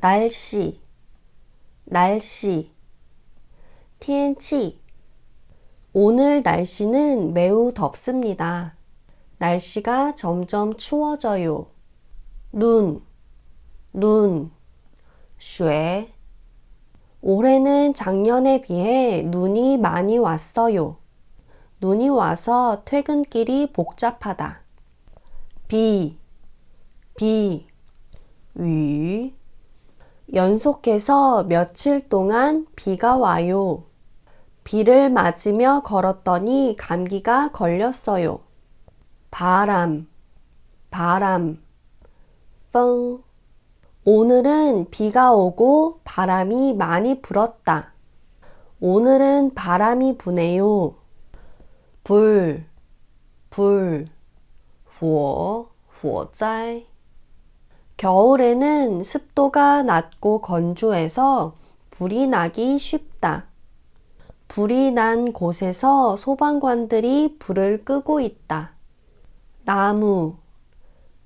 날씨 날씨 天气 오늘 날씨는 매우 덥습니다. 날씨가 점점 추워져요. 눈, 눈, 쇠. 올해는 작년에 비해 눈이 많이 왔어요. 눈이 와서 퇴근길이 복잡하다. 비, 비, 雨. 연속해서 며칠 동안 비가 와요. 비를 맞으며 걸었더니 감기가 걸렸어요. 바람, 바람, 风. 오늘은 비가 오고 바람이 많이 불었다. 오늘은 바람이 부네요. 불, 불, 火,火灾. 겨울에는 습도가 낮고 건조해서 불이 나기 쉽다. 불이 난 곳에서 소방관들이 불을 끄고 있다. 나무,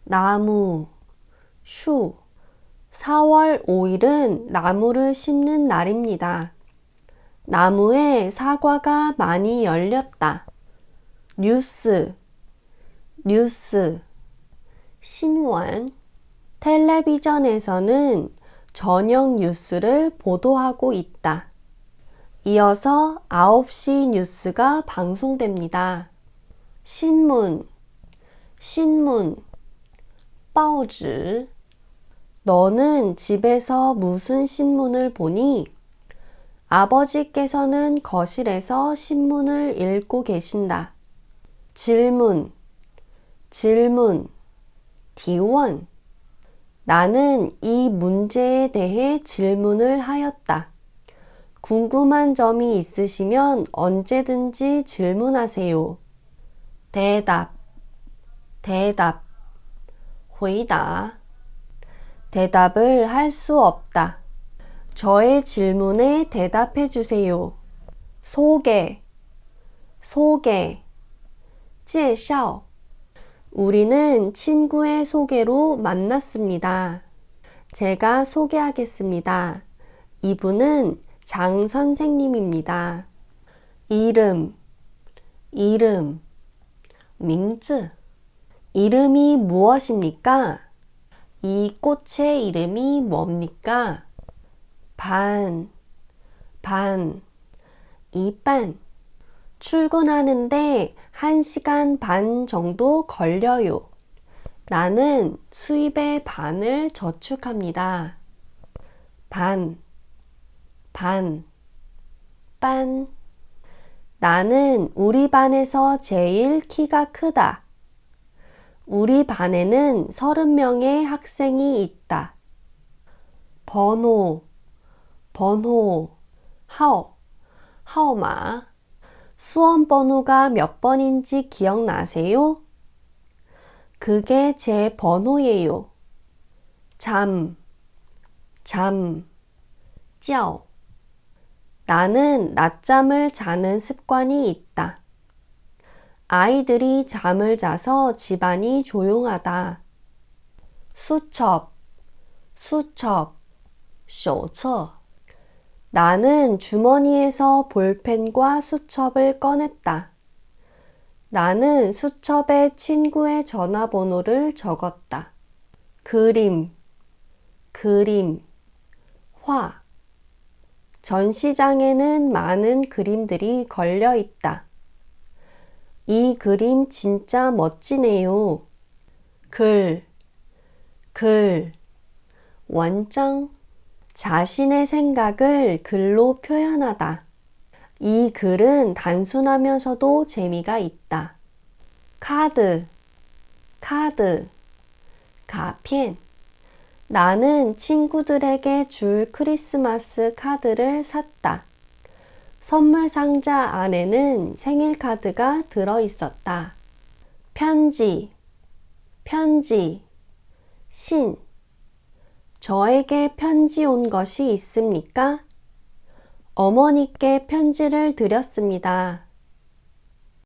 나무, 슈. 4월 5일은 나무를 심는 날입니다. 나무에 사과가 많이 열렸다. 뉴스, 뉴스, 신원. 텔레비전에서는 저녁 뉴스를 보도하고 있다. 이어서 9시 뉴스가 방송됩니다. 신문, 신문, 报纸. 너는 집에서 무슨 신문을 보니? 아버지께서는 거실에서 신문을 읽고 계신다. 질문, 질문, 디원. 나는 이 문제에 대해 질문을 하였다. 궁금한 점이 있으시면 언제든지 질문하세요. 대답, 대답, 回答. 대답을 할 수 없다. 저의 질문에 대답해 주세요. 소개, 소개. 介绍. 우리는 친구의 소개로 만났습니다. 제가 소개하겠습니다. 이분은 장 선생님입니다. 이름, 이름, 밍즈. 이름이 무엇입니까? 이 꽃의 이름이 뭡니까? 반, 반, 이반. 출근하는데 1시간 반 정도 걸려요. 나는 수입의 반을 저축합니다. 반, 반, 반. 나는 우리 반에서 제일 키가 크다. 우리 반에는 30명의 학생이 있다. 번호, 번호, 하오, 하오마. 수험 번호가 몇 번인지 기억나세요? 그게 제 번호예요. 잠, 잠, 쩌. 나는 낮잠을 자는 습관이 있다. 아이들이 잠을 자서 집안이 조용하다. 수첩, 수첩, 쇼처. 나는 주머니에서 볼펜과 수첩을 꺼냈다. 나는 수첩에 친구의 전화번호를 적었다. 그림, 그림, 화. 전시장에는 많은 그림들이 걸려 있다. 이 그림 진짜 멋지네요. 글, 글, 원장. 자신의 생각을 글로 표현하다. 이 글은 단순하면서도 재미가 있다. 카드, 카드, 가펜. 나는 친구들에게 줄 크리스마스 카드를 샀다. 선물 상자 안에는 생일 카드가 들어 있었다. 편지, 편지, 신. 저에게 편지 온 것이 있습니까? 어머니께 편지를 드렸습니다.